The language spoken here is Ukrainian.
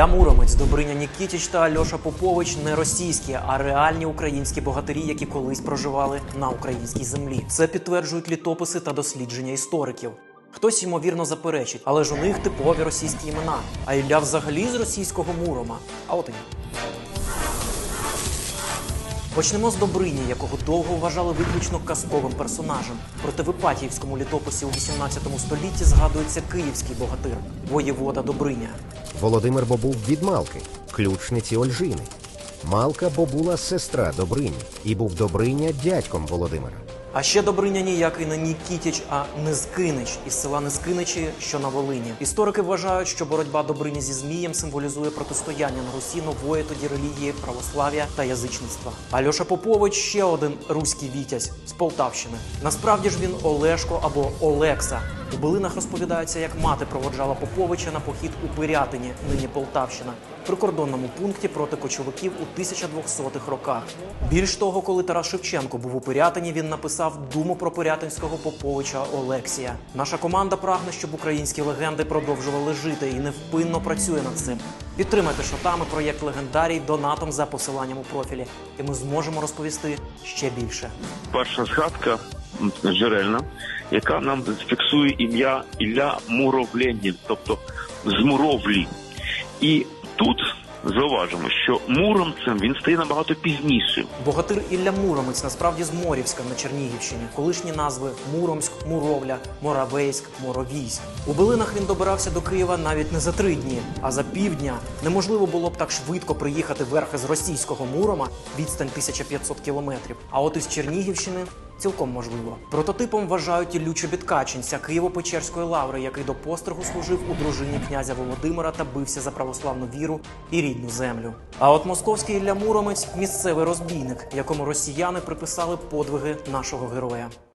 Ілля Муромець, Добриня Нікітіч та Альоша Попович не російські, а реальні українські богатирі, які колись проживали на українській землі. Це підтверджують літописи та дослідження істориків. Хтось ймовірно заперечить, але ж у них типові російські імена. А Ілля взагалі з російського Мурома. А от і. Почнемо з Добрині, якого довго вважали виключно казковим персонажем. Проте в Іпатіївському літописі у 18 столітті згадується київський богатир воєвода Добриня. Володимир бо був від Малки, ключниці Ольжини. Малка бо була сестра Добрині, і був Добриня дядьком Володимира. А ще Добриня ніякий не Нікітіч, а Низкинич із села Низкиничі, що на Волині. Історики вважають, що боротьба Добрині зі Змієм символізує протистояння на Русі нової тоді релігії, православ'я та язичництва. Альоша Попович ще один руський вітязь з Полтавщини. Насправді ж він Олешко або Олекса. У Билинах розповідається, як мати проводжала Поповича на похід у Пирятині, нині Полтавщина, прикордонному пункті проти кочовиків у 1200-х роках. Більш того, коли Тарас Шевченко був у Пирятині, він написав думу про пирятинського Поповича Олексія. Наша команда прагне, щоб українські легенди продовжували жити і невпинно працює над цим. Підтримайте шотами проєкт Легендарій донатом за посиланням у профілі, і ми зможемо розповісти ще більше. перша згадка джерельна, яка нам фіксує ім'я Ілля Муровленін, тобто з Муровлі. І тут зауважимо, що муромцем він стає набагато пізніше. Богатир Ілля Муромець насправді з Морівська на Чернігівщині. Колишні назви Муромськ, Муровля, Моравейськ, Моровійськ. У Билинах він добирався до Києва навіть не за три дні, а за півдня. Неможливо було б так швидко приїхати верхи з російського Мурома, відстань 1500 кілометрів. А от із Чернігівщини цілком можливо. Прототипом вважають Іллю Чобіткаченця Києво-Печерської лаври, який до постригу служив у дружині князя Володимира та бився за православну віру і рідну землю. А от московський Ілля Муромець місцевий розбійник, якому росіяни приписали подвиги нашого героя.